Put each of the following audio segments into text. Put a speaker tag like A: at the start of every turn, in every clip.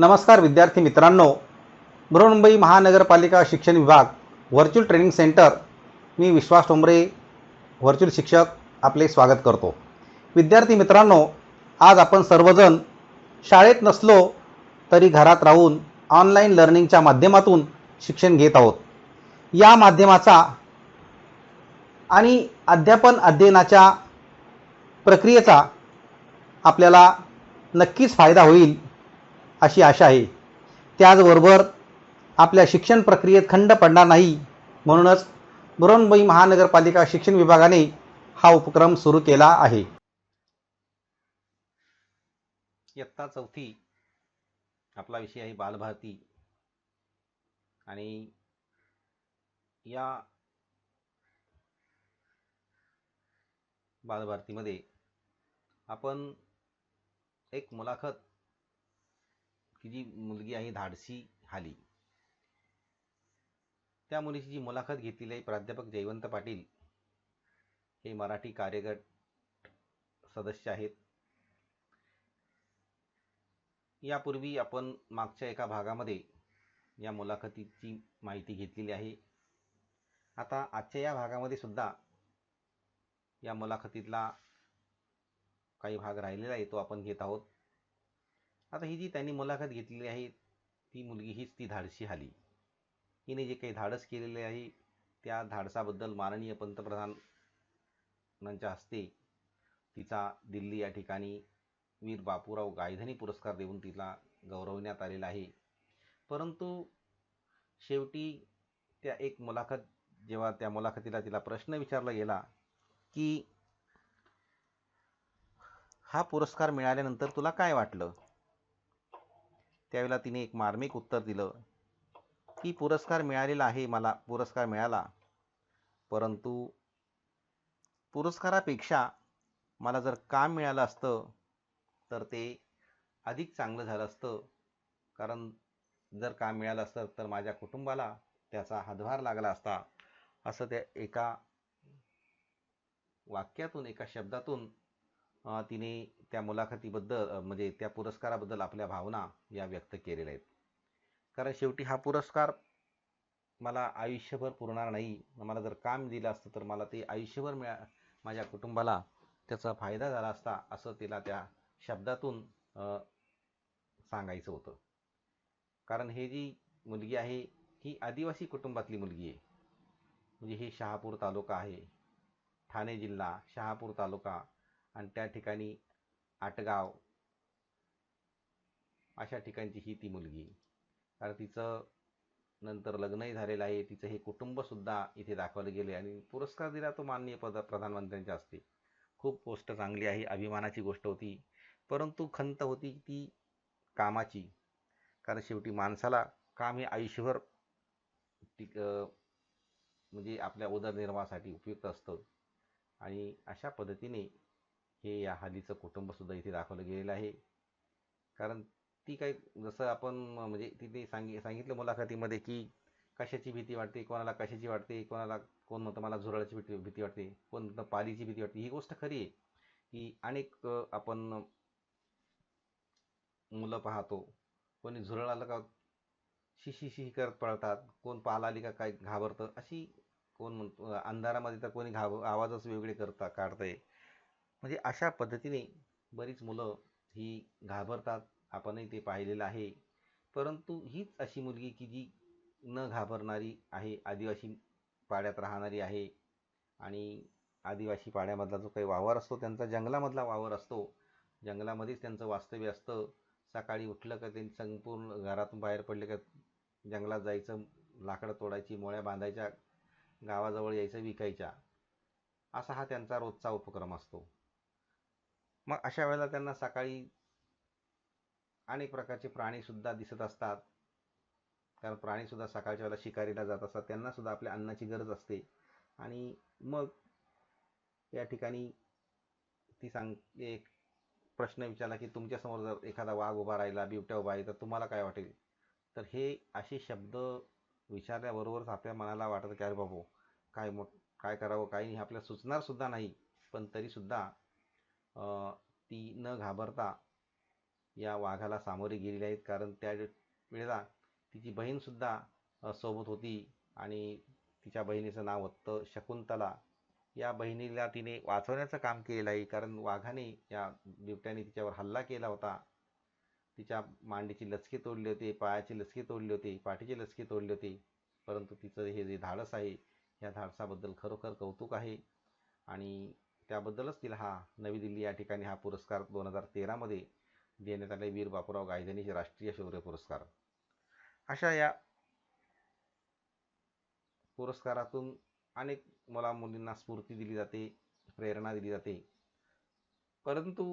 A: नमस्कार विद्यार्थी मित्रांनो. बृहन्मुंबई महानगरपालिका शिक्षण विभाग व्हर्च्युअल ट्रेनिंग सेंटर मी विश्वास टोंबरे व्हर्च्युअल शिक्षक आपले स्वागत करतो. विद्यार्थी मित्रांनो आज आपण सर्वजण शाळेत नसलो तरी घरात राहून ऑनलाईन लर्निंगच्या माध्यमातून शिक्षण घेत आहोत. या माध्यमाचा आणि अध्यापन अध्ययनाच्या प्रक्रियेचा आपल्याला नक्कीच फायदा होईल. अशी आशा आहे. त्याचबरोबर आपल्या शिक्षण प्रक्रियेत खंड पडणार नाही. म्हणूनच बृहन्मुंबई महानगरपालिका शिक्षण विभागाने हा उपक्रम सुरू केला आहे. इयत्ता चौथी आपला विषय आहे बालभारती. आणि या बालभारतीमध्ये आपण एक मुलाखत की जी मुलगी आहे धाडसी हाली. त्या मुलीची जी मुलाखत घेतलेली आहे प्राध्यापक जयवंत पाटील. हे मराठी कार्यगट सदस्य आहेत. यापूर्वी आपण मागच्या एका भागामध्ये या मुलाखतीची माहिती घेतलेली आहे. आता आजच्या या भागामध्ये सुद्धा या मुलाखतीतला काही भाग राहिलेला आहे तो आपण घेत आहोत. आता ही जी त्यांनी मुलाखत घेतलेली आहे ती मुलगी हीच ती धाडसी आली हिने जे काही धाडस केलेले आहे त्या धाडसाबद्दल माननीय पंतप्रधानांच्या हस्ते तिचा दिल्ली या ठिकाणी वीर बापूराव गायधनी पुरस्कार देऊन तिला गौरवण्यात आलेला आहे. परंतु शेवटी त्या एक मुलाखत जेव्हा त्या मुलाखतीला तिला प्रश्न विचारला गेला की हा पुरस्कार मिळाल्यानंतर तुला काय वाटलं? त्यावेळेला तिने एक मार्मिक उत्तर दिलं की पुरस्कार मिळालेला आहे मला पुरस्कार मिळाला. परंतु पुरस्कारापेक्षा मला जर काम मिळालं असतं तर ते अधिक चांगलं झालं असतं. कारण जर काम मिळालं असतं तर माझ्या कुटुंबाला त्याचा हातभार लागला असता. असं त्या एका वाक्यातून एका शब्दातून तिने त्या मुलाखतीबद्दल म्हणजे त्या पुरस्काराबद्दल आपल्या भावना या व्यक्त केलेल्या आहेत. कारण शेवटी हा पुरस्कार मला आयुष्यभर पुरणार नाही. मला जर काम दिलं असतं तर मला ते आयुष्यभर मिळा माझ्या कुटुंबाला त्याचा फायदा झाला असता असं तिला त्या शब्दातून सांगायचं होतं. कारण हे जी मुलगी आहे ही आदिवासी कुटुंबातली मुलगी आहे. म्हणजे हे शहापूर तालुका आहे. ठाणे जिल्हा शहापूर तालुका आणि त्या ठिकाणी आटगाव अशा ठिकाणची ही ती मुलगी. कारण तिचं नंतर लग्नही झालेलं आहे. तिचं हे कुटुंबसुद्धा इथे दाखवलं गेले आणि पुरस्कार दिला तो माननीय पद प्रधानमंत्र्यांच्या हस्ते. खूप गोष्ट चांगली आहे अभिमानाची गोष्ट होती. परंतु खंत होती ती कामाची. कारण शेवटी माणसाला काम हे आयुष्यभर टिक म्हणजे आपल्या उदरनिर्वाहासाठी उपयुक्त असतं. आणि अशा पद्धतीने हे या हालीचं कुटुंबसुद्धा इथे दाखवलं गेलेलं आहे. कारण ती काही जसं आपण म्हणजे तिथे सांगि सांगितलं मुलाखतीमध्ये की कशाची भीती वाटते कोणाला कशाची वाटते कोणाला कोण म्हणतं मला झुरळाची भीती भीती वाटते कोण म्हणतं पालीची भीती वाटते ही गोष्ट खरी आहे. की अनेक आपण मुलं पाहतो कोणी झुरळ आलं का शिशी शिशी करत पळतात कोण पाला आली का काय घाबरतं अशी कोण म्हणतो अंधारामध्ये तर कोणी घाब आवाजच वेगळे करता काढतंय. म्हणजे अशा पद्धतीने बरीच मुलं ही घाबरतात. आपणही ते पाहिलेलं आहे. परंतु हीच अशी मुलगी की जी न घाबरणारी आहे आदिवासी पाड्यात राहणारी आहे आणि आदिवासी पाड्यामधला जो काही वावर असतो त्यांचा जंगलामधला वावर असतो. जंगलामध्येच त्यांचं वास्तव्य असतं. सकाळी उठलं का त्यांनी संपूर्ण घरातून बाहेर पडले का जंगलात जायचं लाकडं तोडायची मोळ्या बांधायच्या गावाजवळ यायचं विकायच्या. असा हा त्यांचा रोजचा उपक्रम असतो. मग अशा वेळेला त्यांना सकाळी अनेक प्रकारचे प्राणीसुद्धा दिसत असतात. कारण प्राणीसुद्धा सकाळच्या वेळेला शिकारीला जात असतात. त्यांनासुद्धा आपल्या अन्नाची गरज असते. आणि मग या ठिकाणी ती सांग एक प्रश्न विचारला की तुमच्यासमोर जर एखादा वाघ उभा राहिला बिबट्या उभा आहे तर तुम्हाला काय वाटेल? तर हे असे शब्द विचारल्याबरोबरच आपल्या मनाला वाटतं की अरे बाबू काय मोठ काय करावं काही नाही. आपल्याला सुचणारसुद्धा नाही. पण तरीसुद्धा ती न घाबरता या वाघाला सामोरे गेलेली आहेत. कारण त्या वेळेला तिची बहीणसुद्धा सोबत होती आणि तिच्या बहिणीचं नाव होतं शकुंतला. या बहिणीला तिने वाचवण्याचं काम केलेलं आहे. कारण वाघाने या बिबट्याने तिच्यावर हल्ला केला होता. तिच्या मांडीची लचके तोडले होते पायाची लचके तोडली होती पाठीची लचके तोडली होती. परंतु तिचं हे जे धाडस आहे या धाडसाबद्दल खरोखर कौतुक आहे. आणि त्याबद्दलच तिला हा नवी दिल्ली या ठिकाणी हा पुरस्कार दोन हजार तेरामध्ये देण्यात आले वीर बापूराव गायधनीचे राष्ट्रीय शौर्य पुरस्कार. अशा या पुरस्कारातून अनेक मुला मुलींना स्फूर्ती दिली जाते प्रेरणा दिली जाते. परंतु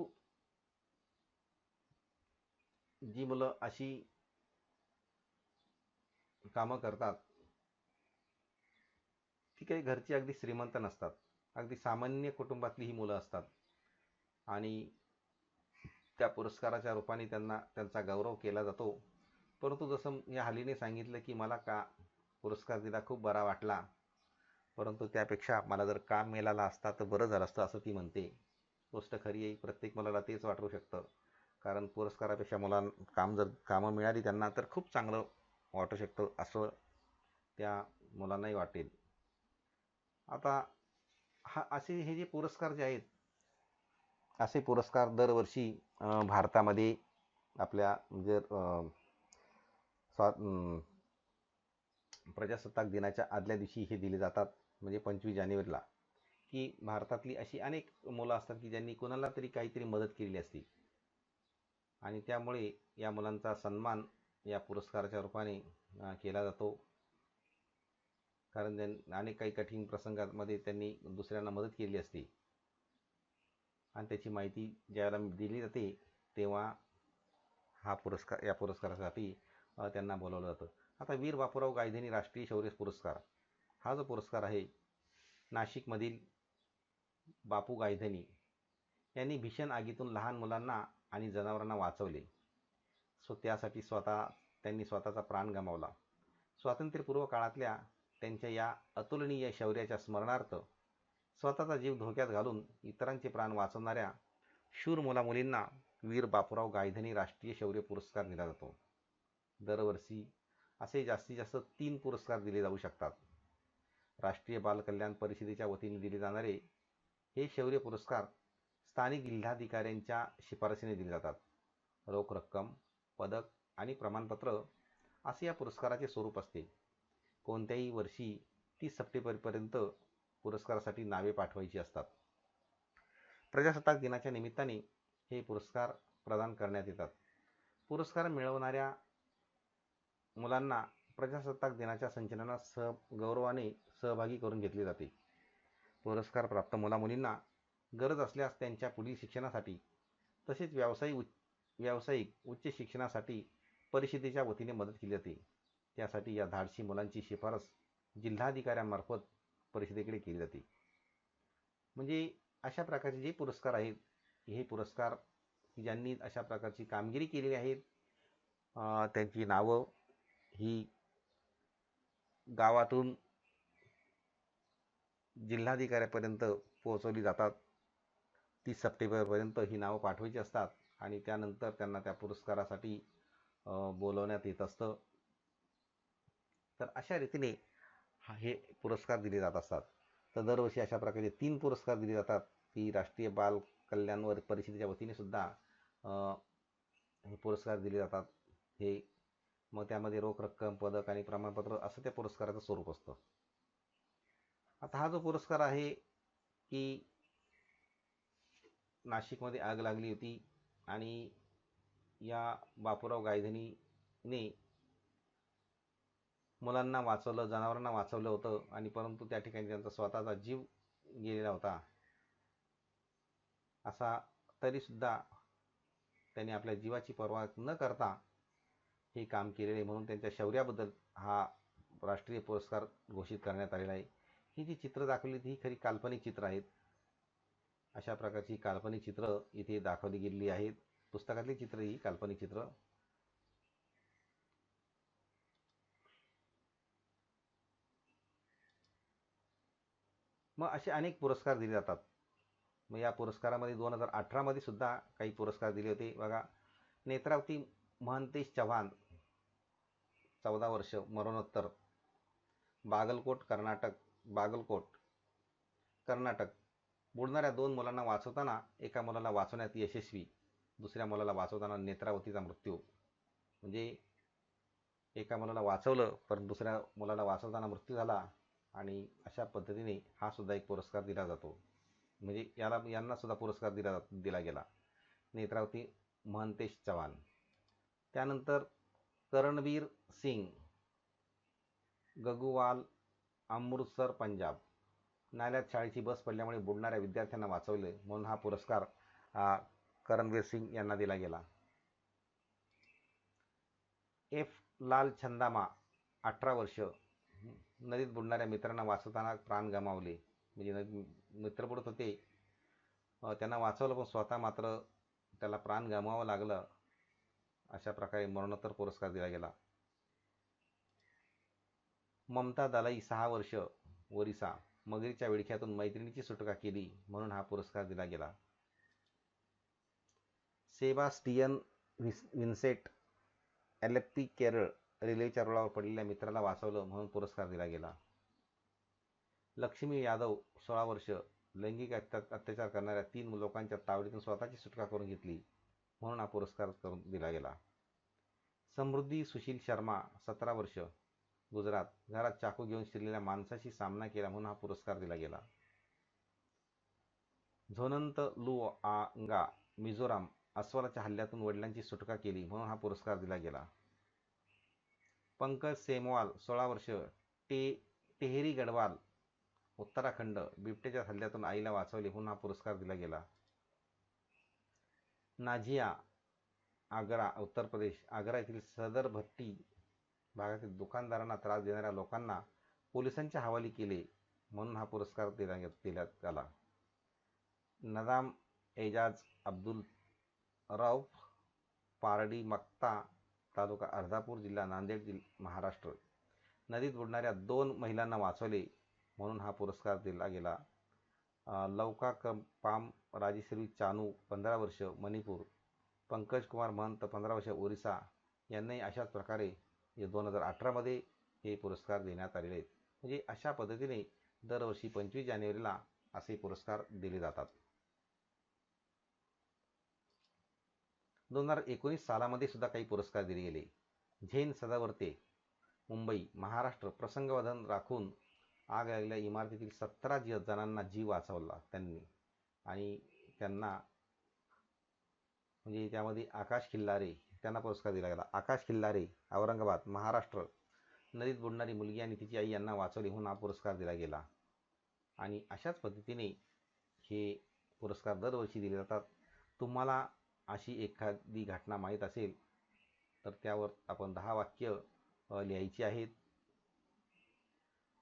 A: जी मुलं अशी कामं करतात ती काही घरची अगदी श्रीमंत नसतात. अगदी सामान्य कुटुंबातली ही मुलं असतात. आणि त्या पुरस्काराच्या रूपाने त्यांना त्यांचा गौरव केला जातो. परंतु जसं या हालीने सांगितलं की मला का पुरस्कार दिला खूप बरा वाटला. परंतु त्यापेक्षा मला जर काम मिळाला असता तर बरं झालं असतं असं ती म्हणते. गोष्ट खरी आहे प्रत्येक मुलाला तेच वाटू शकतं. कारण पुरस्कारापेक्षा मुलांना काम जर कामं मिळाली त्यांना तर खूप चांगलं वाटू शकतं असं त्या मुलांनाही वाटेल. आता हा असे हे जे पुरस्कार जे आहेत असे पुरस्कार दरवर्षी भारतामध्ये आपल्या म्हणजे स्वा प्रजासत्ताक दिनाच्या आदल्या दिवशी हे दिले जातात म्हणजे पंचवीस जानेवारीला. की भारतातली अशी अनेक मुलं असतात की ज्यांनी कोणाला तरी काहीतरी मदत केलेली असते. आणि त्यामुळे या मुलांचा सन्मान या पुरस्काराच्या रूपाने केला जातो. कारण त्यां अनेक काही कठीण प्रसंगामध्ये त्यांनी दुसऱ्यांना मदत केली असते. आणि त्याची माहिती ज्यावेळेला दिली जाते तेव्हा हा पुरस्कार या पुरस्कारासाठी त्यांना बोलावलं जातं. आता वीर बापूराव गायधनी राष्ट्रीय शौर्य पुरस्कार हा जो पुरस्कार आहे नाशिकमधील बापू गायधनी यांनी भीषण आगीतून लहान मुलांना आणि जनावरांना वाचवले. सो त्यासाठी स्वतः त्यांनी स्वतःचा प्राण गमावला. स्वातंत्र्यपूर्व काळातल्या त्यांच्या या अतुलनीय शौर्याच्या स्मरणार्थ स्वतःचा जीव धोक्यात घालून इतरांचे प्राण वाचवणाऱ्या शूर मुलामुलींना वीर बापूराव गायधनी राष्ट्रीय शौर्य पुरस्कार दिला जातो. दरवर्षी असे जास्तीत जास्त तीन पुरस्कार दिले जाऊ शकतात. राष्ट्रीय बालकल्याण परिषदेच्या वतीने दिले जाणारे हे शौर्य पुरस्कार स्थानिक जिल्हाधिकाऱ्यांच्या शिफारसीने दिले जातात. रोख रक्कम पदक आणि प्रमाणपत्र असे या पुरस्काराचे स्वरूप असते. कोणत्याही वर्षी तीस सप्टेंबरपर्यंत पुरस्कारासाठी नावे पाठवायची असतात. प्रजासत्ताक दिनाच्या निमित्ताने हे पुरस्कार प्रदान करण्यात येतात. पुरस्कार मिळवणाऱ्या मुलांना प्रजासत्ताक दिनाच्या संचलनात सह गौरवाने सहभागी करून घेतले जाते. पुरस्कार प्राप्त मुलामुलींना गरज असल्यास त्यांच्या पुढील शिक्षणासाठी तसेच व्यावसायिक उच्च व्यावसायिक उच्च शिक्षणासाठी परिषदेच्या वतीने मदत केली जाते. त्यासाठी या धाडशी मुलांची शिफारस जिल्हाधिकाऱ्यांमार्फत परिषदेकडे केली जाते. म्हणजे अशा प्रकारचे जे पुरस्कार आहेत हे पुरस्कार ज्यांनी अशा प्रकारची कामगिरी केलेली आहेत त्यांची नावं ही गावातून जिल्हाधिकाऱ्यापर्यंत पोहोचवली जातात. तीस सप्टेंबरपर्यंत ही नावं पाठवायची असतात आणि त्यानंतर त्यांना त्या पुरस्कारासाठी बोलवण्यात येत असतं. तर अशा रीतीने हा हे पुरस्कार दिले जात असतात. तर दरवर्षी अशा प्रकारचे तीन पुरस्कार दिले जातात. की राष्ट्रीय बाल कल्याणवर परिषदेच्या वतीने सुद्धा हे पुरस्कार दिले जातात. हे मग त्यामध्ये रोख रक्कम पदक आणि प्रमाणपत्र असं त्या पुरस्काराचं स्वरूप असतं. आता हा जो पुरस्कार आहे की नाशिकमध्ये आग लागली होती आणि या बापूराव गायधनीने मुलांना वाचवलं जनावरांना वाचवलं होतं आणि परंतु त्या ठिकाणी त्यांचा स्वतःचा जीव गेलेला होता. असा तरीसुद्धा त्यांनी आपल्या जीवाची पर्वा न करता हे काम केलेले म्हणून त्यांच्या शौर्याबद्दल हा राष्ट्रीय पुरस्कार घोषित करण्यात आलेला आहे. ही जी चित्र दाखवली ही खरी काल्पनिक चित्रं आहेत. अशा प्रकारची काल्पनिक चित्रं इथे दाखवली गेलेली आहेत. पुस्तकातली चित्र ही काल्पनिक चित्र. मग असे अनेक पुरस्कार दिले जातात. मग या पुरस्कारामध्ये दोन हजार अठरामध्ये सुद्धा काही पुरस्कार दिले होते. बघा नेत्रावती महंतेश चव्हाण चौदा वर्ष मरणोत्तर. बागलकोट कर्नाटक बागलकोट कर्नाटक. बुडणाऱ्या दोन मुलांना वाचवताना एका मुलाला वाचवण्यात यशस्वी दुसऱ्या मुलाला वाचवताना नेत्रावतीचा मृत्यू. म्हणजे एका मुलाला वाचवलं पण दुसऱ्या मुलाला वाचवताना मृत्यू झाला. आणि अशा पद्धतीने हा सुद्धा एक पुरस्कार दिला जातो. म्हणजे याला यांना सुद्धा पुरस्कार दिला दिला गेला. नेत्रावती महंतेश चव्हाण. त्यानंतर करणवीर सिंग गगुवाल अमृतसर पंजाब. नाल्यात शाळेची बस पडल्यामुळे बुडणाऱ्या विद्यार्थ्यांना वाचवले म्हणून हा पुरस्कार करणवीर सिंग यांना दिला गेला. एफ. लाल छंदामा अठरा वर्ष. नदीत बुडणाऱ्या मित्रांना वाचवताना प्राण गमावले. म्हणजे नदी मित्र बुडत होते. त्यांना वाचवलं पण स्वतः मात्र त्याला प्राण गमावं लागलं. अशा प्रकारे मरणोत्तर पुरस्कार दिला गेला. ममता दलाई सहा वर्ष ओरिसा. मगरीच्या विडख्यातून मैत्रिणीची सुटका केली म्हणून हा पुरस्कार दिला गेला. सेबास्टियन विस विन्सेट एलेप्पी केरळ रेल्वेच्या रुळावर पडलेल्या मित्राला वाचवलं म्हणून पुरस्कार दिला गेला. लक्ष्मी यादव सोळा वर्ष लैंगिक अत्याचार करणाऱ्या तीन लोकांच्या तावडीतून स्वतःची सुटका करून घेतली म्हणून हा पुरस्कार करून दिला गेला. समृद्धी सुशील शर्मा सतरा वर्ष गुजरात घरात चाकू घेऊन शिरलेल्या माणसाशी सामना केला म्हणून हा पुरस्कार दिला गेला. झोनंत लू आंगा मिझोराम अस्वलाच्या हल्ल्यातून वडिलांची सुटका केली म्हणून हा पुरस्कार दिला गेला. पंकज सेमवाल सोळा वर्ष टे टेहरी गडवाल उत्तराखंड बिबटेच्या हल्ल्यातून आईला वाचवले म्हणून हा पुरस्कार दिला गेला. नाझिया आग्रा उत्तर प्रदेश आग्रा येथील सदर भट्टी भागातील दुकानदारांना त्रास देणाऱ्या लोकांना पोलिसांच्या हवाली केले म्हणून हा पुरस्कार दिला देण्यात आला. नदाम एजाज अब्दुल रौफ पारडी मक्ता तालुका अर्धापूर जिल्हा नांदेड जिल महाराष्ट्र. नदीत बुडणाऱ्या दोन महिलांना वाचवले म्हणून हा पुरस्कार दिला गेला. लवका पाम राजेश्री चानू पंधरा वर्ष मणिपूर. पंकज कुमार महंत पंधरा वर्ष ओरिसा. यांनाही अशाच प्रकारे दोन हजार अठरामध्ये हे पुरस्कार देण्यात आलेले आहेत. म्हणजे अशा पद्धतीने दरवर्षी पंचवीस जानेवारीला असे पुरस्कार दिले जातात. दोन हजार एकोणीस सालामध्ये सुद्धा काही पुरस्कार दिले गेले. झेन सदावर्ते मुंबई महाराष्ट्र प्रसंगवधन राखून आग लागलेल्या इमारतीतील सतरा जी जणांना जीव वाचवला त्यांनी. आणि त्यांना म्हणजे त्यामध्ये आकाश खिल्लारे त्यांना पुरस्कार दिला गेला. आकाश खिल्लारे औरंगाबाद महाराष्ट्र नदीत बुडणारी मुलगी आणि तिची आई यांना वाचवली म्हणून हा पुरस्कार दिला गेला. आणि अशाच पद्धतीने हे पुरस्कार दरवर्षी दिले जातात. तुम्हाला अशी एखादी घटना माहीत असेल तर त्यावर आपण दहा वाक्य लिहायची आहेत.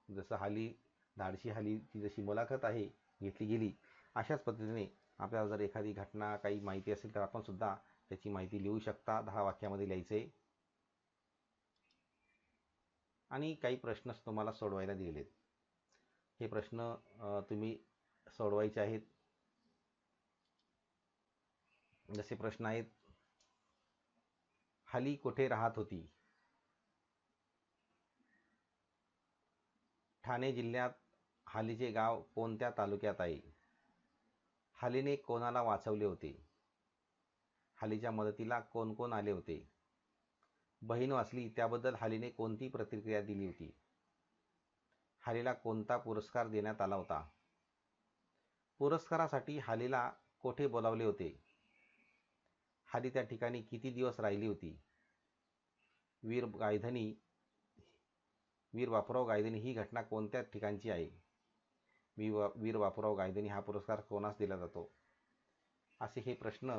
A: जसं हाली धाडशी हालीची जशी मुलाखत आहे घेतली गेली अशाच पद्धतीने आपल्याला जर एखादी घटना काही माहिती असेल तर आपण सुद्धा त्याची माहिती लिहू शकता दहा वाक्यामध्ये लिहायचे. आणि काही प्रश्न तुम्हाला सोडवायला दिलेले आहेत. हे प्रश्न तुम्ही सोडवायचे आहेत. जसे प्रश्न आहेत. हाली कुठे राहत होती? ठाणे जिल्ह्यात हालीचे गाव कोणत्या तालुक्यात आहे? हालीने कोणाला वाचवले होते? हालीच्या मदतीला कोण कोण आले होते? बहीण वाचली त्याबद्दल हालीने कोणती प्रतिक्रिया दिली होती? हालीला कोणता पुरस्कार देण्यात आला होता? पुरस्कारासाठी हालीला कोठे बोलावले होते? खाली त्या ठिकाणी किती दिवस राहिली होती? वीर गायधनी वीर बापूराव गायधनी ही घटना कोणत्या ठिकाणची आहे? वी वीर बापूराव गायधनी हा पुरस्कार कोणास दिला जातो? असे हे प्रश्न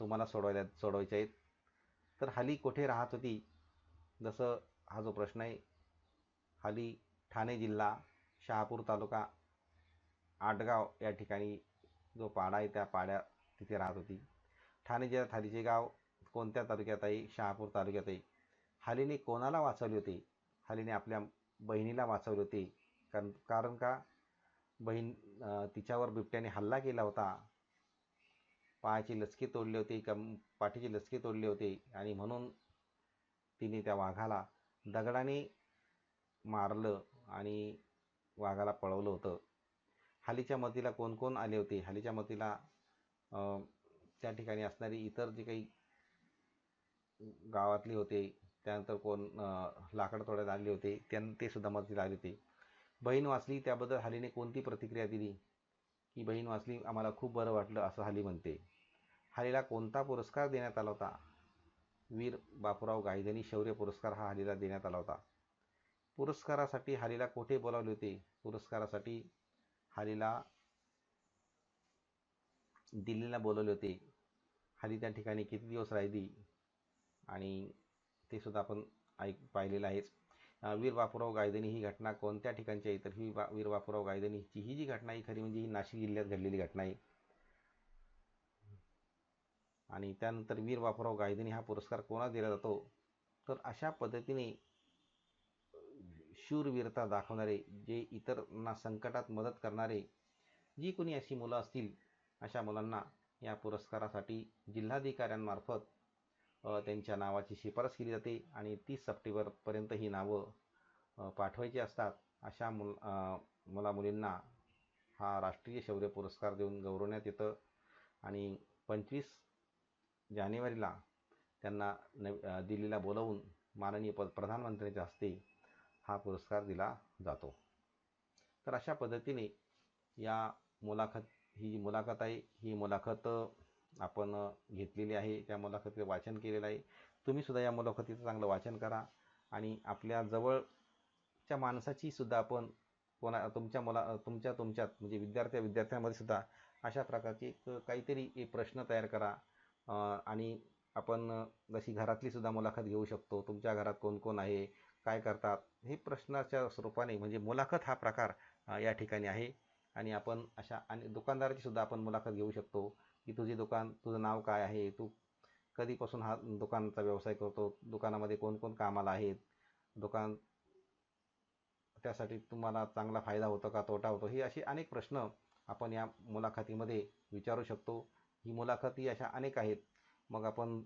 A: तुम्हाला सोडवायला सोडवायचे आहेत. तर हाली कुठे राहत होती? जसं हा जो प्रश्न आहे हाली ठाणे जिल्हा शहापूर तालुका आटगाव या ठिकाणी जो पाडा आहे त्या पाड्या तिथे राहत होती. ठाणे जिल्ह्यात हालीचे गाव कोणत्या तालुक्यात आहे? शहापूर तालुक्यात आहे. हालीने कोणाला वाचवले होते? हालीने आपल्या बहिणीला वाचवले होते. कारण कारण का? बहीण तिच्यावर बिबट्याने हल्ला केला होता. पायाची लचके तोडले होते कम पाठीचे लचके तोडले होते आणि म्हणून तिने त्या वाघाला दगडाने मारलं आणि वाघाला पळवलं होतं. हालीच्या मतीला कोण कोण आले होते? हालीच्या मतीला त्या ठिकाणी असणारी इतर जे काही गावातली होते त्यानंतर कोण अं, लाकड तोडायला आले होते त्यां ते सुद्धा मदतीला आले होते. बहीण वाचली त्याबद्दल हालीने कोणती प्रतिक्रिया दिली? की बहीण वाचली आम्हाला खूप बरं वाटलं असं हाली म्हणते. हालीला कोणता पुरस्कार देण्यात आला होता? वीर बापूराव गायधनी शौर्य पुरस्कार हा हालीला देण्यात आला होता. पुरस्कारासाठी हालीला कोठे बोलावले होते? पुरस्कारासाठी हालीला दिल्लीला बोलवले होते. हल्ली त्या ठिकाणी किती दिवस राहिली? आणि ते सुद्धा आपण ऐक पाहिलेलं आहेच. वीर बापूराव गायदनी ही घटना कोणत्या ठिकाणची आहे? तर ही बा वीर बापूराव गायधनीची ही जी घटना आहे खरी म्हणजे ही नाशिक जिल्ह्यात घडलेली घटना आहे. आणि त्यानंतर वीर बापूराव गायदनी हा पुरस्कार कोणाला दिला जातो? तर अशा पद्धतीने शूरवीरता दाखवणारे जे इतरांना संकटात मदत करणारे जी कोणी अशी मुलं असतील अशा मुलांना या पुरस्कारासाठी जिल्हाधिकाऱ्यांमार्फत त्यांच्या नावाची शिफारस केली जाते आणि तीस सप्टेंबरपर्यंत ही नावं पाठवायची असतात. अशा मुल मुला मुलामुलींना हा राष्ट्रीय शौर्य पुरस्कार देऊन गौरवण्यात येतं आणि पंचवीस जानेवारीला त्यांना नव दिल्लीला बोलवून माननीय प प्रधानमंत्र्यांच्या हस्ते हा पुरस्कार दिला जातो. तर अशा पद्धतीने या मुलाखत ही जी मुलाखत आहे. ही मुलाखत आपण घेतलेली आहे. त्या मुलाखतीचं वाचन केलेलं आहे. तुम्हीसुद्धा या मुलाखतीचं चांगलं वाचन करा आणि आपल्या जवळच्या माणसाची सुद्धा आपण कोणा तुमच्या मुला तुमच्या तुमच्यात म्हणजे विद्यार्थ्या विद्यार्थ्यांमध्ये सुद्धा अशा प्रकारची एक काहीतरी एक प्रश्न तयार करा. आणि आपण जशी घरातली सुद्धा मुलाखत घेऊ शकतो. तुमच्या घरात कोण कोण आहे? काय करतात? हे प्रश्नाच्या स्वरूपाने म्हणजे मुलाखत हा प्रकार या ठिकाणी आहे. आणि आपण अशा आणि दुकानदाराची सुद्धा आपण मुलाखत घेऊ शकतो. की तुझे दुकान तुझं नाव काय आहे? तू कधीपासून हा दुकानाचा व्यवसाय करतो? दुकानामध्ये कोणकोण कामाला आहेत? दुकान त्यासाठी तुम्हाला चांगला फायदा होतो का? तोटा होतो? हे असे अनेक प्रश्न आपण या मुलाखतीमध्ये विचारू शकतो. ही मुलाखती अशा अनेक आहेत. मग आपण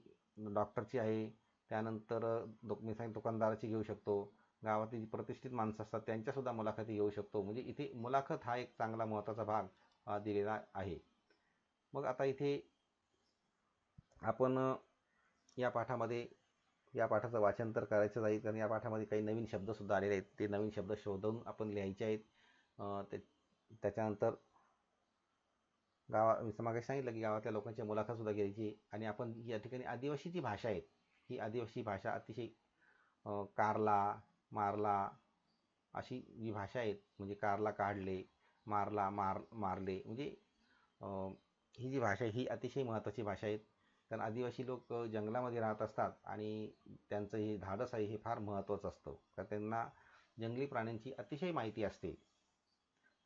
A: डॉक्टरची आहे. त्यानंतर दु मी सांग दुकानदाराची घेऊ शकतो. गावातील जी प्रतिष्ठित माणसं असतात त्यांच्यासुद्धा मुलाखती येऊ शकतो. म्हणजे इथे मुलाखत हा एक चांगला महत्त्वाचा भाग दिलेला आहे. मग आता इथे आपण या पाठामध्ये या पाठाचं वाचन तर करायचंच आहे. कारण या पाठामध्ये काही नवीन शब्दसुद्धा आलेले आहेत. ते नवीन शब्द शोधून आपण लिहायचे आहेत. ते त्याच्यानंतर गावा मी मागे सांगितलं की गावातल्या लोकांची मुलाखतसुद्धा घ्यायची आणि आपण या ठिकाणी आदिवासी जी भाषा आहे. ही आदिवासी भाषा अतिशय कारला मारला अशी जी भाषा आहेत म्हणजे कारला काढले मारला मार मारले म्हणजे ही जी भाषा आहे ही अतिशय महत्त्वाची भाषा आहे. कारण आदिवासी लोक जंगलामध्ये राहत असतात आणि त्यांचं हे धाडस आहे हे फार महत्त्वाचं असतं. कारण त्यांना जंगली प्राण्यांची अतिशय माहिती असते.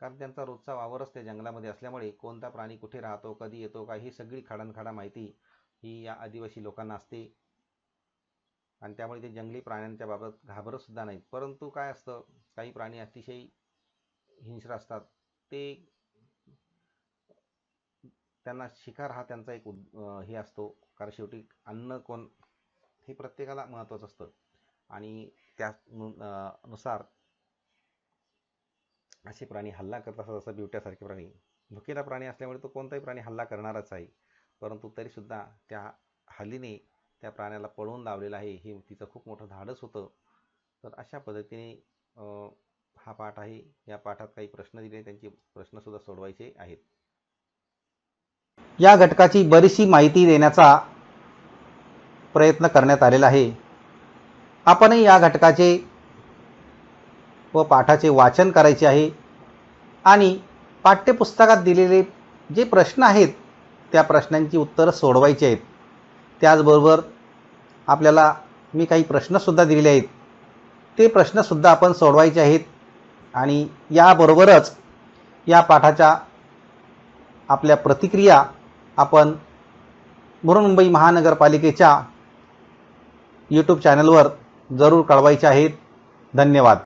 A: कारण त्यांचा रोजचा वावरच त्या जंगलामध्ये असल्यामुळे कोणता प्राणी कुठे राहतो कधी येतो का ही सगळी खाडानखाडा माहिती ही या आदिवासी लोकांना असते. आणि त्यामुळे ते जंगली प्राण्यांच्या बाबत घाबरतसुद्धा नाहीत. परंतु काय असतं काही प्राणी अतिशय हिंस्र असतात. ते त्यांना शिकार हा त्यांचा एक उद हे असतो. कारण शेवटी अन्न कोण हे प्रत्येकाला महत्त्वाचं असतं. आणि त्या नु- नुसार असे प्राणी हल्ला करत असतात जसं बिबट्यासारखे प्राणी. भुकेला प्राणी असल्यामुळे तो कोणताही प्राणी हल्ला करणारच आहे. परंतु तरीसुद्धा त्या हल्लीने त्या प्राण्याला पळवून लावलेलं आहे. हे तिचं खूप मोठं धाडस होतं. तर अशा पद्धतीने हा पाठ आहे. या पाठात काही प्रश्न दिले. त्यांचे प्रश्नसुद्धा सोडवायचे आहेत.
B: या घटकाची बरीचशी माहिती देण्याचा प्रयत्न करण्यात आलेला आहे. आपणही या घटकाचे व पाठाचे वाचन करायचे आहे. आणि पाठ्यपुस्तकात दिलेले जे प्रश्न आहेत त्या प्रश्नांची उत्तरं सोडवायची आहेत. त्याचबरोबर आपल्याला मी काही प्रश्नसुद्धा दिलेले आहेत. ते प्रश्नसुद्धा आपण सोडवायचे आहेत आणि याबरोबरच या पाठाच्या आपल्या प्रतिक्रिया आपण बृहन्मुंबई महानगरपालिकेच्या यूट्यूब चॅनलवर जरूर कळवायच्या आहेत. धन्यवाद.